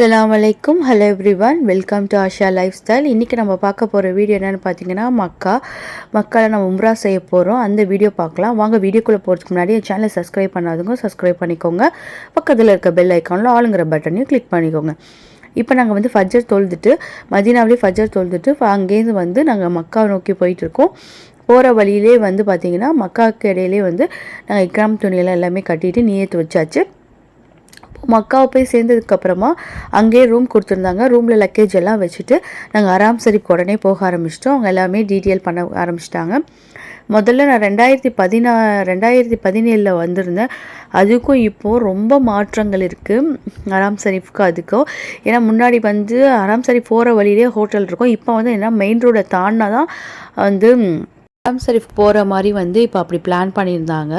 அஸ்லாம் வலைக்கும் hello everyone welcome to Asha life style இன்றைக்கி நம்ம பார்க்க போகிற வீடியோ என்னென்னு பார்த்தீங்கன்னா மக்கா. மக்களை நம்ம உம்ரா செய்ய போகிறோம் அந்த வீடியோ பார்க்கலாம். வாங்க வீடியோக்குள்ளே போகிறதுக்கு முன்னாடி என் சேனலை சப்ஸ்கிரைப் பண்ணாதவங்க சப்ஸ்கிரைப் பண்ணிக்கோங்க. பக்கத்தில் இருக்க பெல் ஐக்கானில் ஆளுங்கிற பட்டனையும் கிளிக் பண்ணிக்கோங்க. இப்போ நாங்கள் வந்து ஃபஜ்ஜர் தொழுதுட்டு மதினாவிலே ஃபஜ்ஜர் தொழுதுட்டு அங்கேருந்து வந்து நாங்கள் மக்கா நோக்கி போயிட்டுருக்கோம். போகிற வழியிலே வந்து பார்த்திங்கன்னா மக்காவுக்கு இடையிலே வந்து நாங்கள் இக்ராம் துணியெல்லாம் எல்லாமே கட்டிட்டு நீயத்து வச்சாச்சு. மக்காவை போய் சேர்ந்ததுக்கப்புறமா அங்கேயே ரூம் கொடுத்துருந்தாங்க. ரூமில் லக்கேஜ் எல்லாம் வச்சுட்டு நாங்கள் அராம் சரிக்கு உடனே போக ஆரம்பிச்சிட்டோம். அவங்க எல்லாமே டீட்டெயில் பண்ண ஆரம்பிச்சிட்டாங்க. முதல்ல நான் ரெண்டாயிரத்தி பதினா ரெண்டாயிரத்தி பதினேழில் வந்திருந்தேன். அதுக்கும் இப்போது ரொம்ப மாற்றங்கள் இருக்குது அராம் சரீஃப்க்கு அதுக்கும். ஏன்னா முன்னாடி வந்து அராம் சரீஃப் போகிற வழியிலே ஹோட்டல் இருக்கும். இப்போ வந்து என்ன மெயின் ரோடை தாண்டினா தான் வந்து ஷாம் ஷெரீஃப் போகிற மாதிரி வந்து இப்போ அப்படி பிளான் பண்ணியிருந்தாங்க.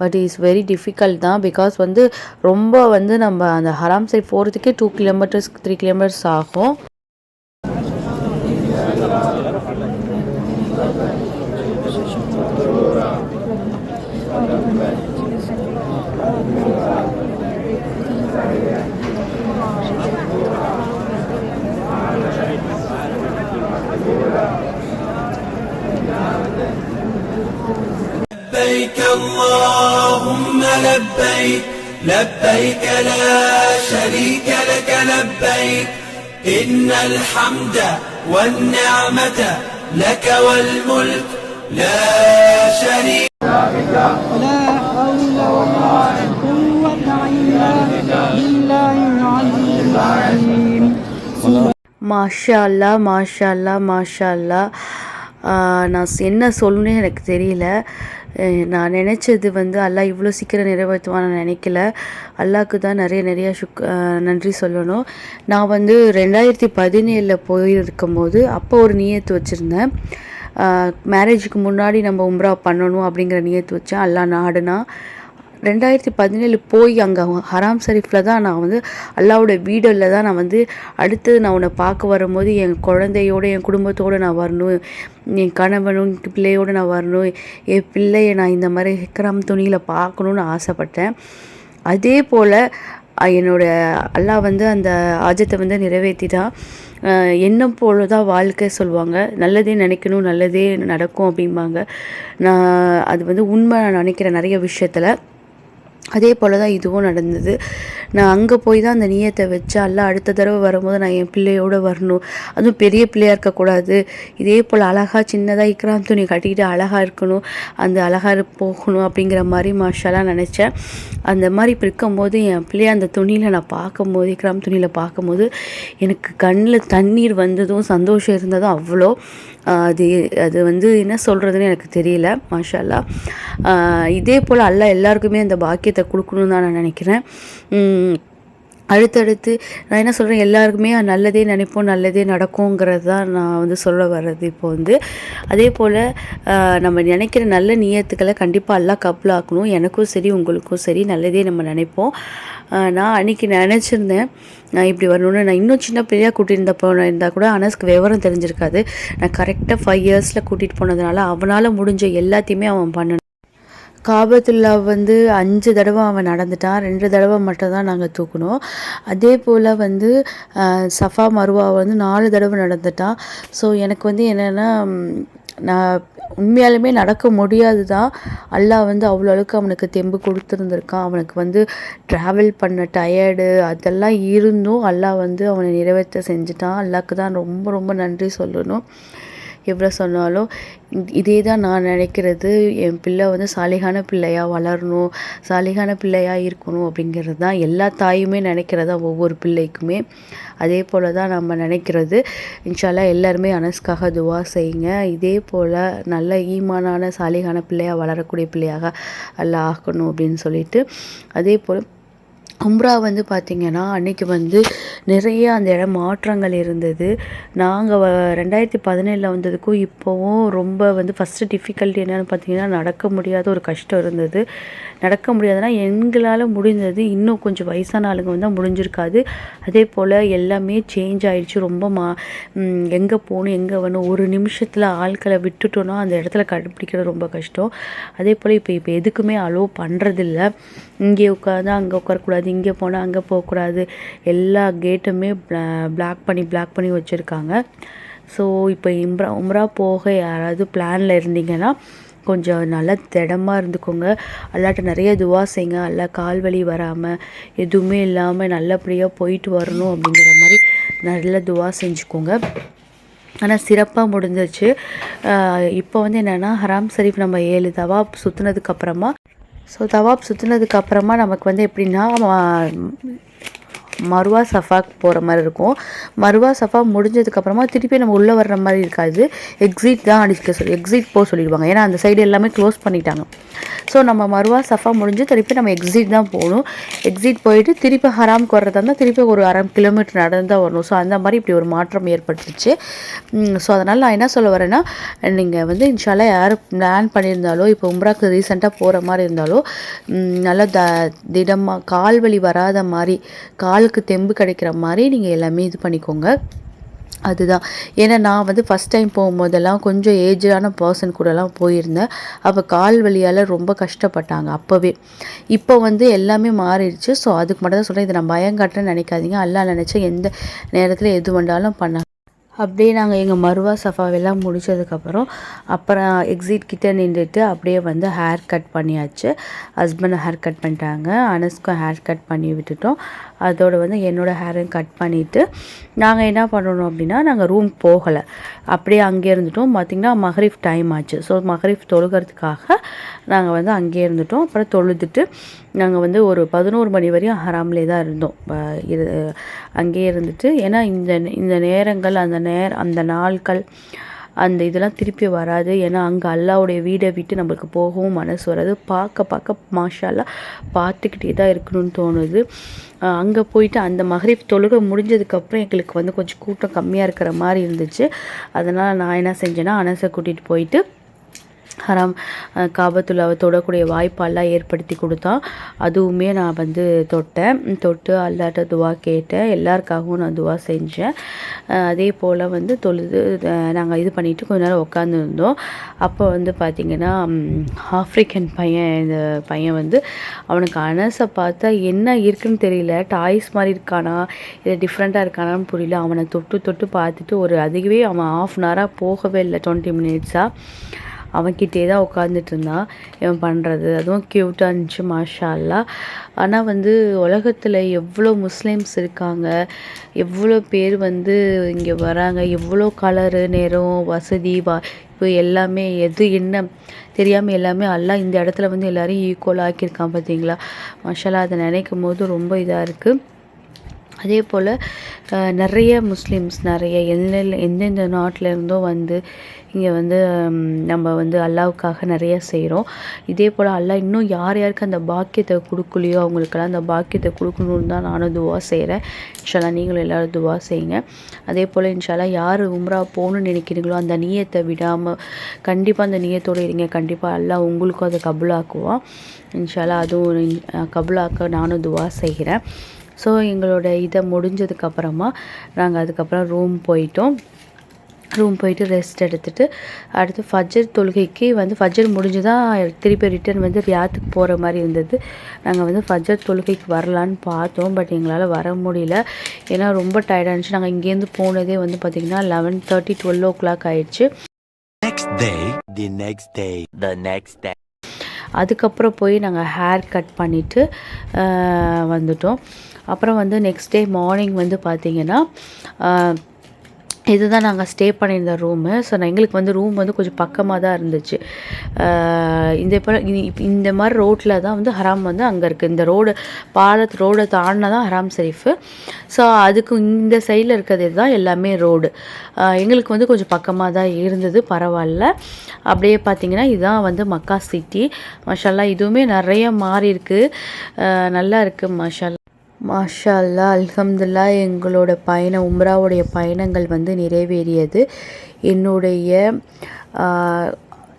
பட் இட்ஸ் வெரி டிஃபிகல்ட் தான். பிகாஸ் வந்து ரொம்ப வந்து நம்ம அந்த ஹராம் ஷெரீஃப் போகிறதுக்கே டூ கிலோமீட்டர்ஸ் த்ரீ கிலோமீட்டர்ஸ் ஆகும். Thank اللهم لبيك لبيك لا شريك لك لبيك إن الحمد والنعمة لك والملك لا شريك ولا حول ولا قوة إلا بالله العلي العظيم மாஷா அல்லா மாஷா அல்லா மாஷா அல்லா ஆஹ் நான் ஸ் என்ன சொல்லணும்னே எனக்கு தெரியல அஹ் நான் நினச்சது வந்து அல்லா இவ்வளோ சீக்கிரம் நிறைவேற்றுவான் நான் நினைக்கல. அல்லாஹ்க்கு தான் நிறைய நிறையா சுக் நன்றி சொல்லணும். நான் வந்து ரெண்டாயிரத்தி பதினேழில் போயிருக்கும் போது அப்போ ஒரு நியத்து வச்சுருந்தேன். மேரேஜுக்கு முன்னாடி நம்ம உம்ரா பண்ணணும் அப்படிங்கிற நியத்து வச்சேன். அல்லாஹ் நாடுனா. ரெண்டாயிரத்தி பதினேழு போய் அங்கே ஹராம் ஷரீஃபில் தான் நான் வந்து அல்லாவோட வீடில் தான் நான் வந்து அடுத்தது நான் உன்னை பார்க்க வரும்போது என் குழந்தையோட என் குடும்பத்தோடு நான் வரணும். என் கணவனும் பிள்ளையோடு நான் வரணும். என் பிள்ளையை நான் இந்த மாதிரி ஹிக்ராம் துணியில் பார்க்கணுன்னு ஆசைப்பட்டேன். அதே போல் என்னோடய அல்லாஹ் வந்து அந்த ஆஜத்தை வந்து நிறைவேற்றிட்டான் எண்ணம் போல தான் வாழ்க்கை சொல்லுவாங்க நல்லதே நினைக்கணும் நல்லதே நடக்கும் அப்படிம்பாங்க. நான் அது வந்து உண்மை நான் நினைக்கிறேன் நிறைய விஷயத்தில். அதே போல் தான் இதுவும் நடந்தது. நான் அங்கே போய் தான் அந்த நியத்தை வச்சு அல்ல அடுத்த தடவை வரும்போது நான் என் பிள்ளையோடு வரணும். அதுவும் பெரிய பிள்ளையாக இருக்கக்கூடாது. இதே போல் அழகாக சின்னதாக இக்ராம் துணி கட்டிக்கிட்டு அழகாக இருக்கணும். அந்த அழகாக போகணும் அப்படிங்கிற மாதிரி மாஷாலாம் நினச்சேன். அந்த மாதிரி இப்போ இருக்கும்போது என் பிள்ளைய அந்த துணியில் நான் பார்க்கும்போது இக்ராம் துணியில் பார்க்கும்போது எனக்கு கண்ணில் தண்ணீர் வந்ததும் சந்தோஷம் இருந்ததும் அவ்வளோ. அது அது வந்து என்ன சொல்கிறதுன்னு எனக்கு தெரியல மாஷாலா இதே போல் அல்லாஹ் எல்லாருக்குமே அந்த பாக்கியத்தை கொடுக்கணும்னு தான் நான் நினைக்கிறேன். அடுத்தடுத்து நான் என்ன சொல்கிறேன் எல்லாருக்குமே நல்லதே நினைப்போம் நல்லதே நடக்குங்கிறது தான் நான் வந்து சொல்ல வர்றது இப்போ வந்து. அதே போல் நம்ம நினைக்கிற நல்ல நியத்துக்களை கண்டிப்பாக எல்லாம் கப்பலாக்கணும் எனக்கும் சரி உங்களுக்கும் சரி நல்லதே நம்ம நினைப்போம். நான் அன்றைக்கி நினச்சிருந்தேன் நான் இப்படி வரணும்னு. நான் இன்னும் சின்ன பிள்ளையாக கூட்டிகிட்டு போன இருந்தால் கூட அனஸ்க்கு விவரம் தெரிஞ்சிருக்காது. நான் கரெக்டாக ஃபைவ் இயர்ஸில் கூட்டிகிட்டு போனதுனால அவனால் முடிஞ்ச எல்லாத்தையுமே அவன் பண்ணணும். காபத்துல்லா வந்து அஞ்சு தடவை அவன் நடந்துட்டான். ரெண்டு தடவை மட்டும் தான் நாங்கள் தூக்கணும் அதே போல் வந்து சஃபா மருவா வந்து நாலு தடவை நடந்துட்டான். ஸோ எனக்கு வந்து என்னென்னா நான் உண்மையாலுமே நடக்க முடியாது தான் அல்லாஹ் வந்து அவ்வளோ அளவுக்கு அவனுக்கு தெம்பு கொடுத்துருந்துருக்கான். அவனுக்கு வந்து ட்ராவல் பண்ண டயர்டு அதெல்லாம் இருந்தும் அல்லாஹ் வந்து அவனை நிறைவேற்ற செஞ்சுட்டான். அல்லாவுக்கு தான் ரொம்ப ரொம்ப நன்றி சொல்லணும். எவ்வளோ சொன்னாலும் இதே தான் நான் நினைக்கிறது. என் பிள்ளை வந்து சாலிகான பிள்ளையாக வளரணும் சாலிகான பிள்ளையாக இருக்கணும் அப்படிங்கிறது தான் எல்லா தாயுமே நினைக்கிறதா ஒவ்வொரு பிள்ளைக்குமே. அதே போல் தான் நம்ம நினைக்கிறது. இன்ஷால்லா எல்லாருமே அனஸ்க்காக துவா செய்யுங்க. இதே போல் நல்ல ஈமானான சாலிகான பிள்ளையாக வளரக்கூடிய பிள்ளையாக எல்லாம் ஆக்கணும் அப்படின்னு சொல்லிட்டு அதே போல் உம்ரா வந்து பார்த்திங்கன்னா அன்னைக்கு வந்து நிறைய அந்த இடம் மாற்றங்கள் இருந்தது. நாங்கள் ரெண்டாயிரத்தி பதினேழில் வந்ததுக்கும் இப்போவும் ரொம்ப வந்து ஃபஸ்ட்டு டிஃபிகல்ட்டி என்னென்னு பார்த்திங்கன்னா நடக்க முடியாத ஒரு கஷ்டம் இருந்தது. நடக்க முடியாதுன்னா எங்களால் முடிந்தது இன்னும் கொஞ்சம் வயசான ஆளுங்க வந்தால் முடிஞ்சிருக்காது. அதே போல் எல்லாமே சேஞ்ச் ஆகிடுச்சு ரொம்ப மா எங்கே போகணும் எங்கே வரணும் ஒரு நிமிஷத்தில் ஆட்களை விட்டுட்டோன்னா அந்த இடத்துல கண்டுபிடிக்கிறது ரொம்ப கஷ்டம். அதே போல் இப்போ இப்போ எதுக்குமே அலோவ் பண்ணுறதில்ல இங்கே உட்காந்து அங்கே உட்காரக்கூடாது இங்கே போனால் அங்கே போகக்கூடாது. எல்லா கேட்டுமே பிளாக் பண்ணி பிளாக் பண்ணி வச்சுருக்காங்க. ஸோ இப்போ இம்ரா உம்ரா போக யாராவது பிளானில் இருந்தீங்கன்னா கொஞ்சம் நல்லா திடமா இருந்துக்கோங்க. அல்லாட்ட நிறைய துவா செய்யுங்க அல்லா கால் வலி வராமல் எதுவுமே இல்லாமல் நல்லபடியாக போயிட்டு வரணும் அப்படிங்கிற மாதிரி நல்ல துவா செஞ்சுக்கோங்க. ஆனால் சிறப்பாக முடிஞ்சிச்சு இப்போ வந்து என்னென்னா ஹராம் ஷரீஃப் நம்ம ஏழு தவா சுற்றுனதுக்கப்புறமா ஸோ தவாப் சுற்றுனதுக்கப்புறமா நமக்கு வந்து எப்படின்னா மருவா சஃபாக்கு போகிற மாதிரி இருக்கும். மருவா சஃபா முடிஞ்சதுக்கப்புறமா திருப்பி நம்ம உள்ளே வர்ற மாதிரி இருக்காது. எக்ஸிட் தான் அடிக்க சொல்லி எக்ஸிட் போக சொல்லிடுவாங்க. ஏன்னா அந்த சைடு எல்லாமே க்ளோஸ் பண்ணிட்டாங்க. ஸோ நம்ம மருவா சஃபா முடிஞ்சு திருப்பி நம்ம எக்ஸிட் தான் போகணும். எக்ஸிட் போயிட்டு திருப்பி ஹராம்க்கு வர்றதா இருந்தால் திருப்பி ஒரு அரை கிலோமீட்டர் நடந்து தான் வரணும். ஸோ அந்த மாதிரி இப்படி ஒரு மாற்றம் ஏற்பட்டுருச்சு. ஸோ அதனால் நான் என்ன சொல்ல வரேன்னா நீங்கள் வந்து இன்ஷால்லா யார் பிளான் பண்ணியிருந்தாலோ இப்போ உம்ராக்கு ரீசெண்டாக போகிற மாதிரி இருந்தாலோ நல்லா த திடமாக கால் வலி வராத மாதிரி கால் உங்களுக்கு தெம்பு கிடைக்கிற மாதிரி நீங்கள் எல்லாமே இது பண்ணிக்கோங்க. அதுதான். ஏன்னா நான் வந்து ஃபஸ்ட் டைம் போகும்போதெல்லாம் கொஞ்சம் ஏஜான பர்சன் கூடலாம் போயிருந்தேன். அப்போ கால் வலியால் ரொம்ப கஷ்டப்பட்டாங்க அப்போவே. இப்போ வந்து எல்லாமே மாறிடுச்சு. ஸோ அதுக்கு மட்டும் தான் சொல்கிறேன் இதை நான் பயம் காட்டுறேன்னு நினைக்காதீங்க. அல்லா நினச்சா எந்த நேரத்தில் எது வந்தாலும் பண்ண அப்படியே நாங்கள் எங்கள் மருவா சஃபாவெல்லாம் முடிச்சதுக்கப்புறம் அப்புறம் எக்ஸிட் கிட்டே நின்றுட்டு அப்படியே வந்து ஹேர் கட் பண்ணியாச்சு. ஹஸ்பண்ட் ஹேர் கட் பண்ணிட்டாங்க. அனஸ்க்கும் ஹேர் கட் பண்ணி விட்டுட்டோம். அதோடு வந்து என்னோட ஹேரையும் கட் பண்ணிவிட்டு நாங்கள் என்ன பண்ணணும் அப்படின்னா நாங்கள் ரூம் போகலை. அப்படியே அங்கே இருந்துட்டோம். பார்த்திங்கன்னா மஹரிஃப் டைம் ஆச்சு. ஸோ மஹரிஃப் தொழுகிறதுக்காக நாங்கள் வந்து அங்கேயே இருந்துட்டோம். அப்புறம் தொழுதுட்டு நாங்கள் வந்து ஒரு பதினோரு மணி வரையும் ஹராம்லே தான் இருந்தோம் இரு அங்கேயே இருந்துட்டு. ஏன்னா இந்த இந்த நேரங்கள் அந்த நேர் அந்த நாட்கள் அந்த இதெல்லாம் திருப்பி வராது. ஏன்னா அங்கே அல்லாவுடைய வீடை விட்டு நம்மளுக்கு போகவும் மனசு வராது. பார்க்க பார்க்க மாஷாலாக பார்த்துக்கிட்டே தான் இருக்கணும்னு தோணுது. அங்கே போயிட்டு அந்த மகரிப் தொழுகை முடிஞ்சதுக்கப்புறம் எங்களுக்கு வந்து கொஞ்சம் கூட்டம் கம்மியாக இருக்கிற மாதிரி இருந்துச்சு. அதனால் நான் என்ன செஞ்சேன்னா அனசை கூட்டிகிட்டு போயிட்டு ஹராம் அஹ், தொடக்கூடிய வாய்ப்பெல்லாம் ஏற்படுத்தி கொடுத்தான் அதுவுமே நான் வந்து தொட்டேன். தொட்டு அல்லாட்ட துவா கேட்டேன். எல்லாருக்காகவும் நான் துவா செஞ்சேன். அதே போல் வந்து தொழுது நாங்கள் இது பண்ணிவிட்டு கொஞ்ச நேரம் உட்காந்துருந்தோம் அப்போ வந்து பார்த்திங்கன்னா ஆஃப்ரிக்கன் பையன் இந்த பையன் வந்து அவனுக்கு அனசை பார்த்தா என்ன இருக்குன்னு தெரியல. டாய்ஸ் மாதிரி இருக்கானா இல்லை டிஃப்ரெண்ட்டாக இருக்கானான்னு புரியல. அவனை தொட்டு தொட்டு பார்த்துட்டு ஒரு அதுவே அவன் ஆஃப் அன் ஹவராக போகவே இல்லை. டுவெண்ட்டி மினிட்ஸாக அவன்கிட்டே தான் உட்காந்துட்டு இருந்தான் இவன் பண்ணுறது அதுவும் க்யூட்டாக இருந்துச்சு மாஷா அல்லா ஆனால் வந்து உலகத்தில் எவ்வளோ முஸ்லீம்ஸ் இருக்காங்க. எவ்வளோ பேர் வந்து இங்கே வராங்க. எவ்வளோ கலரு நேரம் வசதி வாய்ப்பு எல்லாமே எது என்ன? தெரியாமல் எல்லாமே எல்லாம் இந்த இடத்துல வந்து எல்லோரும் ஈக்குவலாக ஆக்கியிருக்கான் பார்த்தீங்களா? மஷாலா அதை நினைக்கும் போது ரொம்ப இதாக இருக்குது அதே போல் நிறைய முஸ்லீம்ஸ் நிறைய எந்தெந்த எந்தெந்த நாட்டிலேருந்தோ வந்து இங்கே வந்து நம்ம வந்து அல்லாவுக்காக நிறைய செய்கிறோம் இதே போல் அல்லாஹ் இன்னும் யார் யாருக்கு அந்த பாக்கியத்தை கொடுக்கலையோ அவங்களுக்கெல்லாம் அந்த பாக்கியத்தை கொடுக்கணுன்னு தான் நானும் துவா செய்கிறேன் இன்ஷால்லா நீங்களும் எல்லோரும் துவா செய்யுங்க. அதே போல் இன்ஷால்லா யார் உம்ரா போகணும்னு நினைக்கிறீங்களோ அந்த நீயத்தை விடாமல் கண்டிப்பாக அந்த நீயத்தோடு இருங்க. கண்டிப்பாக அல்லாஹ் உங்களுக்கும் அதை கபுலாக்குவான். இன்ஷால்லா அதுவும் கபுலாக்க நானும் துவா செய்கிறேன். ஸோ எங்களோட இதை முடிஞ்சதுக்கப்புறமா நாங்கள் அதுக்கப்புறம் ரூம் போயிட்டோம். ரூம் போயிட்டு ரெஸ்ட் எடுத்துட்டு அடுத்து ஃபஜர் தொழுகைக்கு வந்து ஃபஜர் முடிஞ்சு தான் திருப்பி ரிட்டர்ன் வந்து ரியாத்துக்கு போகிற மாதிரி இருந்தது. நாங்கள் வந்து ஃபஜர் தொழுகைக்கு வரலான்னு பார்த்தோம் பட் எங்களால் வர முடியல. ஏன்னா ரொம்ப டயர்டாக இருந்துச்சு. நாங்கள் இங்கேருந்து போனதே வந்து பார்த்திங்கன்னா eleven thirty twelve o'clock ஆயிடுச்சு. Next day the next day the next day அதுக்கப்புறம் போய் நாங்கள் ஹேர் கட் பண்ணிவிட்டு வந்துட்டோம். அப்புறம் வந்து நெக்ஸ்ட் டே மார்னிங் வந்து பார்த்திங்கன்னா இதுதான் நாங்கள் ஸ்டே பண்ணியிருந்த ரூமு ஸோ நான் எங்களுக்கு வந்து ரூம் வந்து கொஞ்சம் பக்கமாக தான் இருந்துச்சு. இந்த இப்போ இந்த மாதிரி ரோட்டில் தான் வந்து ஹராம் வந்து அங்கே இருக்குது இந்த ரோடு பாலத் ரோடை தாண்டினா தான் ஹராம் ஷரீஃபு ஸோ அதுக்கு இந்த சைடில் இருக்கிறது தான் எல்லாமே ரோடு எங்களுக்கு வந்து கொஞ்சம் பக்கமாக தான் இருந்தது. பரவாயில்ல. அப்படியே பார்த்தீங்கன்னா இதுதான் வந்து மக்கா சிட்டி மஷாலா இதுவுமே நிறைய மாறி இருக்குது நல்லா இருக்குது மஷாலா மாஷா அல்லா அல்ஹம்துல்லா எங்களோட பயணம் உம்ராவுடைய பயணங்கள் வந்து நிறைவேறியது. என்னுடைய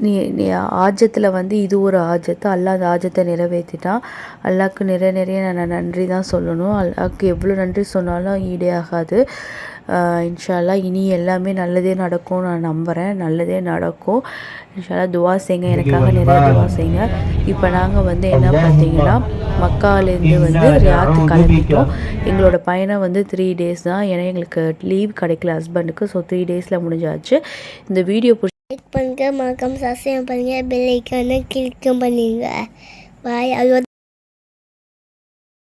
நீ நீ ஆஜத்தில் வந்து இது ஒரு ஆஜத்து அல்லாஹ் அந்த ஆஜத்தை நிறைவேற்றிட்டான் அல்லாஹ்க்கு நிறைய நிறைய நான் நன்றி தான் சொல்லணும். அல்லாஹ்க்கு எவ்வளோ நன்றி சொன்னாலும் ஈடே ஆகாது ஆஹ் இன்ஷா அல்லாஹ் இனி எல்லாமே நல்லதே நடக்கும் நான் நம்புகிறேன் நல்லதே நடக்கும். இன்ஷா அல்லாஹ் துவா செய்யுங்க எனக்காக நிறைய துவா செய்யுங்க இப்போ நாங்கள் வந்து என்ன பார்த்தீங்கன்னா மக்காலேருந்து வந்து ரியாத்து கிளம்பிட்டோம். எங்களோட பயணம் வந்து த்ரீ டேஸ் தான். ஏன்னா எங்களுக்கு லீவ் கிடைக்கல ஹஸ்பண்டுக்கு ஸோ த்ரீ டேஸில் முடிஞ்சாச்சு. இந்த வீடியோ பிடிச்சி லைக் பண்ணுங்கள் மறக்காமல் சப்ஸ்கிரைப் பண்ணுங்கள் பெல் ஐக்கானை கிளிக்கும் பண்ணுங்க பாய் அது